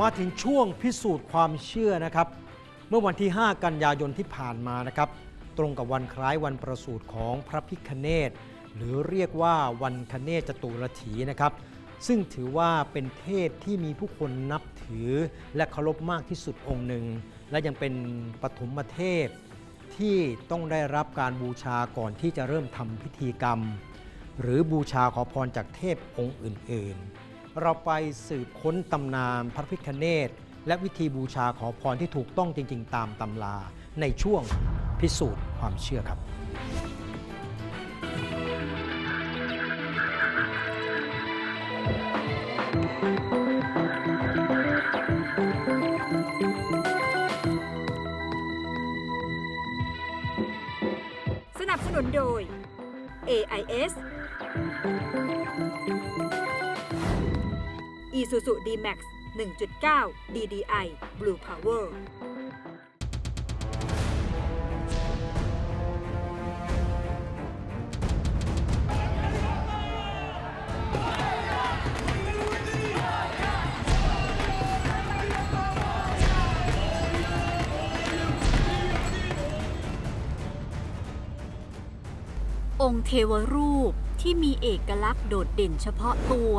มาถึงช่วงพิสูจน์ความเชื่อนะครับ เมื่อวันที่ 5 กันยายนที่ผ่านมานะครับ ตรงกับวันคล้ายวันประสูติของพระพิคเนตหรือเรียกว่าวันคเนศจตุรถีนะครับ ซึ่งถือว่าเป็นเทพที่มีผู้คนนับถือและเคารพมากที่สุดองค์หนึ่ง และยังเป็นปฐมเทพที่ต้องได้รับการบูชาก่อนที่จะเริ่มทำพิธีกรรม หรือบูชาขอพรจากเทพองค์อื่นๆ เราไปสืบค้นตำนานพระพิคเนตและวิธีบูชาขอพรที่ถูกต้องจริง ๆ ตามตำราในช่วงพิสูจน์ความเชื่อครับสนับสนุนโดย AIS Isuzu D-Max 1.9 DDI Blue Power องค์เทวรูปที่มีเอกลักษณ์โดดเด่นเฉพาะตัว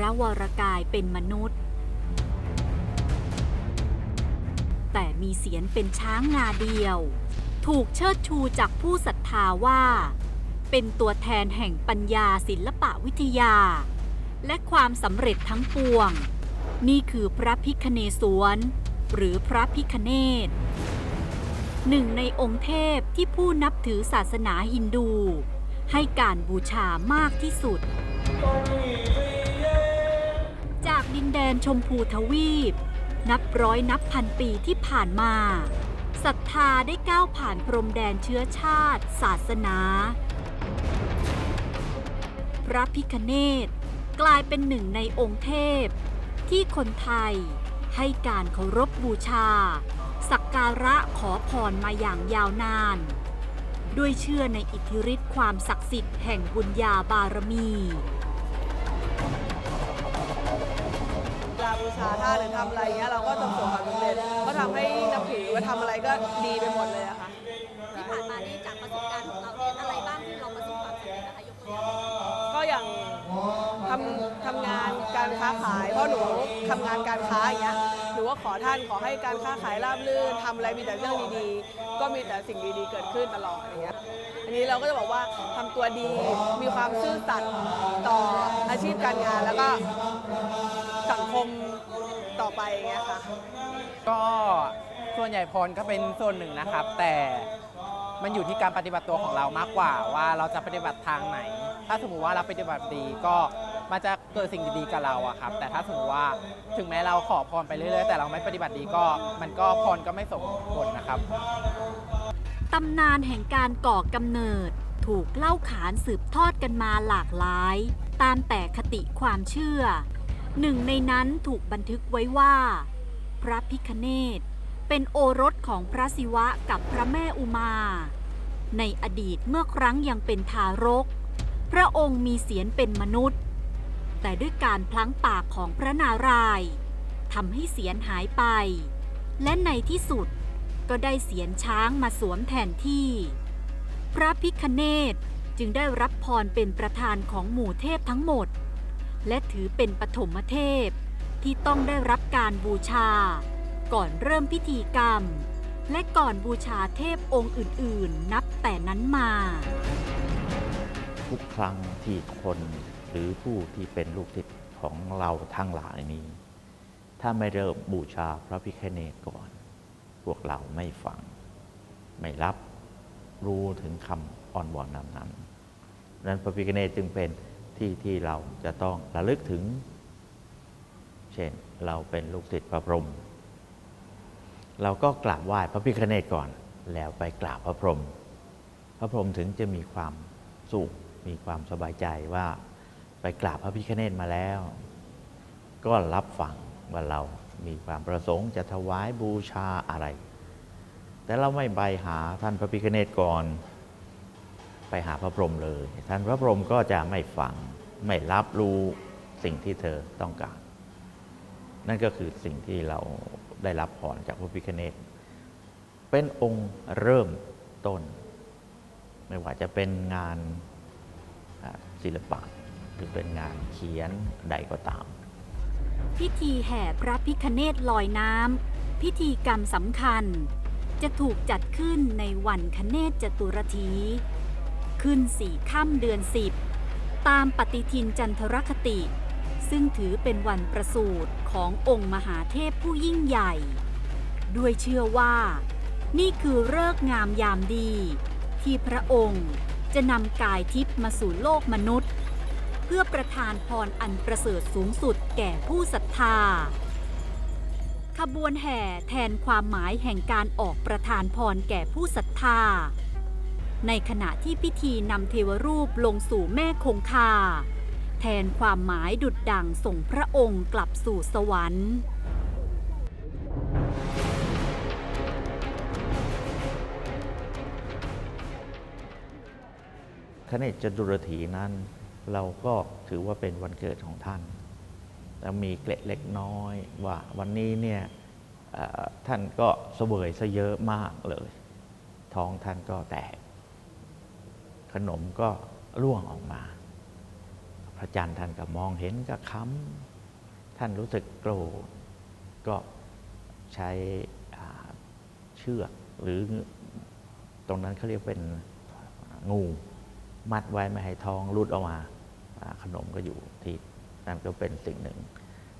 ระวรกายเป็นมนุษย์ แต่มีเสียนเป็นช้างงาเดียว ถูกเชิดชูจากผู้ศรัทธาว่า เป็นตัวแทนแห่งปัญญาศิลปะวิทยา และความสำเร็จทั้งปวง นี่คือพระพิคเนศวรหรือพระพิคเนศหนึ่งในองค์เทพที่ผู้นับถือศาสนาฮินดู ให้การบูชามากที่สุด ดินแดนชมพูทวีป นับร้อยนับพันปีที่ผ่านมาศรัทธาได้ก้าวผ่านพรมแดนเชื้อชาติ ศาสนา พระพิคเนตกลายเป็นหนึ่งในองค์เทพ ที่คนไทยให้การเคารพบูชา สักการะขอพรมาอย่างยาวนาน ด้วยเชื่อในอิทธิฤทธิ์ความศักดิ์สิทธิ์แห่งบุญญาบารมี บูชาท่านหรือทำอะไรเงี้ยเราก็จะประสบความสำเร็จก็ทำให้นับถือว่าทำอะไรก็ดีไปหมดเลยอะค่ะ ที่ผ่านมานี่จากประสบการณ์ของเราเนี่ยอะไรบ้างที่เราประสบความสำเร็จนะคะยกตัวอย่างก็อย่างทำทำงานการค้าขายเพราะหนูทำงานการค้าอย่างเงี้ยหนูก็ขอท่านขอให้การค้าขายราบรื่นทำอะไรมีแต่เรื่องดีๆ ก็มีแต่สิ่งดีๆ เกิดขึ้นตลอดอย่างเงี้ยอันนี้เราก็จะบอกว่าทำตัวดีมีความซื่อสัตย์ต่ออาชีพการงานแล้วก็สังคม ต่อไปอย่างเงี้ยค่ะ ก็ส่วนใหญ่พรก็เป็นส่วนหนึ่งนะครับ แต่มันอยู่ที่การปฏิบัติตัวของเรามากกว่า ว่าเราจะปฏิบัติทางไหน ถ้าสมมติว่าเราปฏิบัติดีก็มันจะเกิดสิ่งดีๆกับเราอะครับ แต่ถ้าสมมติว่าถึงแม้เราขอพรไปเรื่อยๆ แต่เราไม่ปฏิบัติดีก็ มันก็พรก็ไม่สมผลนะครับ ตำนานแห่งการก่อกำเนิด ถูกเล่าขานสืบทอดกันมาหลากหลาย ตามแต่คติความเชื่อ หนึ่งในนั้นถูกบันทึกไว้ว่า พระพิคเนตเป็นโอรสของพระศิวะกับพระแม่อุมา ในอดีตเมื่อครั้งยังเป็นทารก พระองค์มีเสียนเป็นมนุษย์ แต่ด้วยการพลั้งปากของพระนารายทำให้เสียนหายไป และในที่สุดก็ได้เสียนช้างมาสวมแทนที่ พระพิคเนตจึงได้รับพรเป็นประธานของหมู่เทพทั้งหมด และถือเป็นปฐมเทพ ที่ต้องได้รับการบูชา ก่อนเริ่มพิธีกรรม และก่อนบูชาเทพองค์อื่น ๆ นับแต่นั้นมา ทุกครั้งที่คนหรือผู้ที่เป็นลูกศิษย์ของเราทั้งหลายนี้ ถ้าไม่เริ่มบูชาพระพิฆเนศก่อน พวกเราไม่ฟัง ไม่รับรู้ถึงคำอ่อนวอนนั้นนั้นนั้นพระพิฆเนศจึงเป็น ที่ที่เราจะต้องระลึกถึง เช่นเราเป็นลูกศิษย์พระพรหมเราก็กราบไหว้พระพิฆเนศก่อน แล้วไปกราบพระพรหมพระพรหมถึงจะมีความสุขมีความสบายใจว่าไปกราบพระพิฆเนศมาแล้ว ก็รับฟังว่าเรามีความประสงค์จะถวายบูชาอะไร แต่เราไม่ไปหาท่านพระพิฆเนศก่อน ไปหาพระพรหมเลย ท่านพระพรหมก็จะไม่ฟัง ไม่รับรู้สิ่งที่เธอต้องการ นั่นก็คือสิ่งที่เราได้รับพรจากพระพิคเนตเป็นองค์เริ่มต้น ไม่ว่าจะเป็นงานศิลปะ หรือเป็นงานเขียนใดก็ตาม พิธีแห่พระพิคเนตลอยน้ำพิธีกรรมสำคัญ จะถูกจัดขึ้นในวันคเนศจตุรที ขึ้นสี่ค่ำเดือนสิบตามปฏิทินจันทรคติ ซึ่งถือเป็นวันประสูติขององค์มหาเทพผู้ยิ่งใหญ่ ด้วยเชื่อว่า นี่คือเลิกงามยามดี ที่พระองค์จะนำกายทิพย์มาสู่โลกมนุษย์ เพื่อประทานพรอันประเสริฐสูงสุดแก่ผู้ศรัทธา ขบวนแห่แทนความหมายแห่งการออกประทานพรแก่ผู้ศรัทธา ในขณะที่พิธีนำเทวรูปลงสู่แม่คงคา แทนความหมายดุดดังส่งพระองค์กลับสู่สวรรค์คเนจตุรถีนั้น เราก็ถือว่าเป็นวันเกิดของท่านแล้วมีเกล็ดเล็กน้อยว่าวันนี้เนี่ยท่านก็เสวยซะเยอะมากเลย ท้องท่านก็แตก ขนมก็ร่วงออกมา พระจันทร์ท่านก็มองเห็นก็ค้ำท่านรู้สึกโกรธก็ใช้เชือกหรือตรงนั้นเขาเรียกเป็นงูมัดไว้ไม่ให้ท้องรุดออกมา ขนมก็อยู่ที่นั่นก็เป็นสิ่งหนึ่ง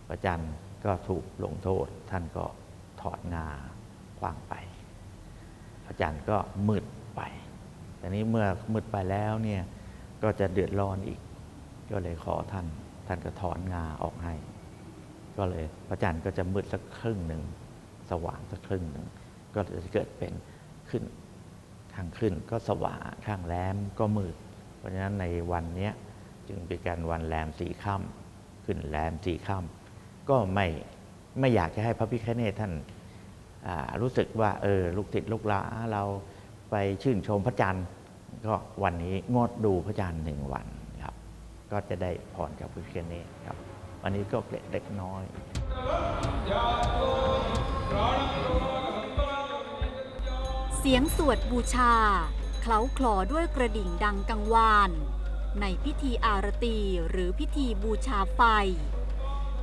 พระจันทร์ก็ถูกลงโทษ ท่านก็ถอดงาขว้างไปพระจันทร์ก็มืดไป แต่นี้เมื่อมืดไปแล้วเนี่ยก็จะเดือดร้อนอีก ก็เลยขอท่าน ท่านก็ถอนงาออกให้ ก็เลยพระจันทร์ก็จะมืดสักครึ่งหนึ่งสว่างสักครึ่งหนึ่งก็จะเกิดเป็นขึ้นข้างขึ้นก็สว่างข้างแรมก็มืด เพราะฉะนั้นในวันนี้จึงเป็นการวันแรมสี่ค่ำขึ้นแรมสี่ค่ำก็ไม่ไม่อยากจะให้พระพิฆเนศท่านรู้สึกว่าเออลูกติดลูกหลาเรา ไปชื่นชมพระจันทร์ ก็วันนี้งดดูพระจันทร์หนึ่งวันครับ ก็จะได้พรจากพระพิฆเนศครับ วันนี้ก็เล็กน้อย เสียงสวดบูชา เคล้าคลอด้วยกระดิ่งดังกังวาน ในพิธีอารตีหรือพิธีบูชาไฟ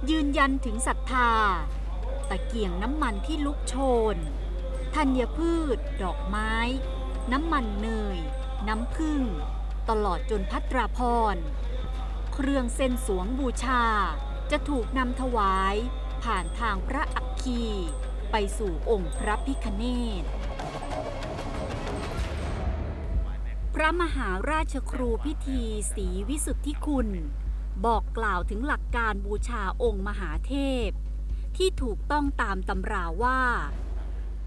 ยืนยันถึงศรัทธา ตะเกียงน้ำมันที่ลุกโชน ธัญพืช ดอกไม้ น้ำมันเนย น้ำผึ้งตลอดจนพัตราพร เครื่องเส้นสวงบูชาจะถูกนำถวายผ่านทางพระอัคคี ไปสู่องค์พระพิคเนศพระมหาราชครูพิธีศรีวิสุทธิคุณ บอกกล่าวถึงหลักการบูชาองค์มหาเทพ ที่ถูกต้องตามตำราว่า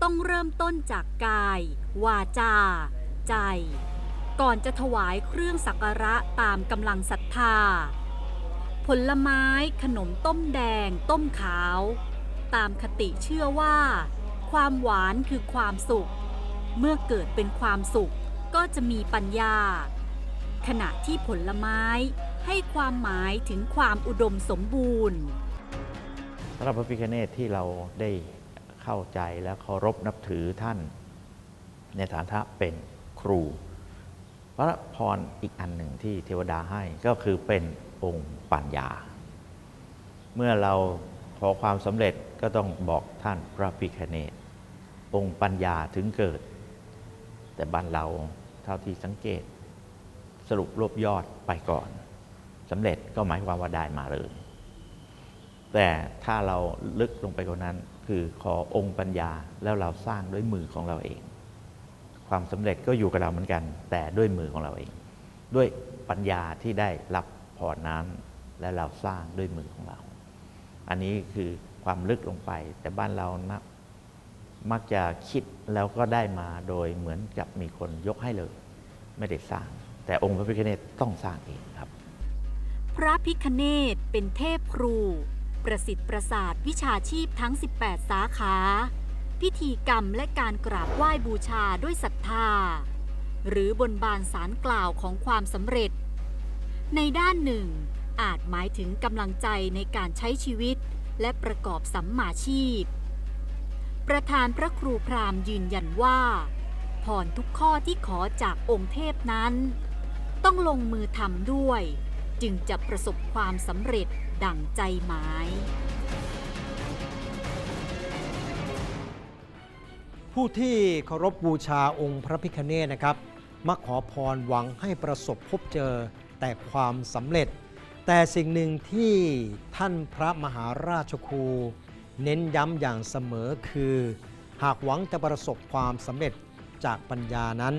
ต้องเริ่มต้นจากกาย วาจา ใจ ก่อนจะถวายเครื่องสักการะตามกำลังศรัทธา ผลไม้ขนมต้มแดง ต้มขาว ตามคติเชื่อว่า ความหวานคือความสุข เมื่อเกิดเป็นความสุขก็จะมีปัญญา ขณะที่ผลไม้ให้ความหมายถึงความอุดมสมบูรณ์สำหรับพระพิฆเนศที่เราได้ เข้าใจและเคารพนับถือท่าน ในฐานะเป็นครู พระพรอีกอันหนึ่งที่เทวดาให้ก็คือเป็นองค์ปัญญา เมื่อเราขอความสำเร็จก็ต้องบอกท่านพระพิฆเนศองค์ปัญญาถึงเกิด แต่บ้านเราเท่าที่สังเกต สรุปรวบยอดไปก่อนสำเร็จก็หมายความว่าได้มาเลย แต่ถ้าเราลึกลงไปกว่านั้น คือขอองค์ปัญญาแล้วเราสร้างด้วยมือของเราเอง ความสำเร็จก็อยู่กับเราเหมือนกัน แต่ด้วยมือของเราเอง ด้วยปัญญาที่ได้รับพรนั้นและเราสร้างด้วยมือของเรา อันนี้คือความลึกลงไป แต่บ้านเรานะมักจะคิดแล้วก็ได้มาโดยเหมือนกับมีคนยกให้เลย ไม่ได้สร้าง แต่องค์พระพิฆเนศต้องสร้างเองครับ พระพิคเนตเป็นเทพครู ประสิทธิ์ประสาทวิชาชีพทั้ง 18 สาขา พิธีกรรมและการกราบไหว้บูชาด้วยศรัทธา หรือบนบานสารกล่าวของความสำเร็จ ในด้านหนึ่ง อาจหมายถึงกำลังใจในการใช้ชีวิต และประกอบสัมมาชีพ ประธานพระครูพราหมณ์ยืนยันว่าพรทุกข้อที่ขอจากองค์เทพนั้น ต้องลงมือทำด้วย จึงจะประสบความสำเร็จ ดั่งใจหมาย ผู้ที่เคารพบูชาองค์พระพิคเนตนะครับ มักขอพรหวังให้ประสบพบเจอแต่ความสำเร็จ แต่สิ่งหนึ่งที่ท่านพระมหาราชครู เน้นย้ำอย่างเสมอคือ หากหวังจะประสบความสำเร็จจากปัญญานั้น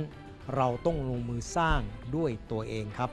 เราต้องลงมือสร้างด้วยตัวเองครับ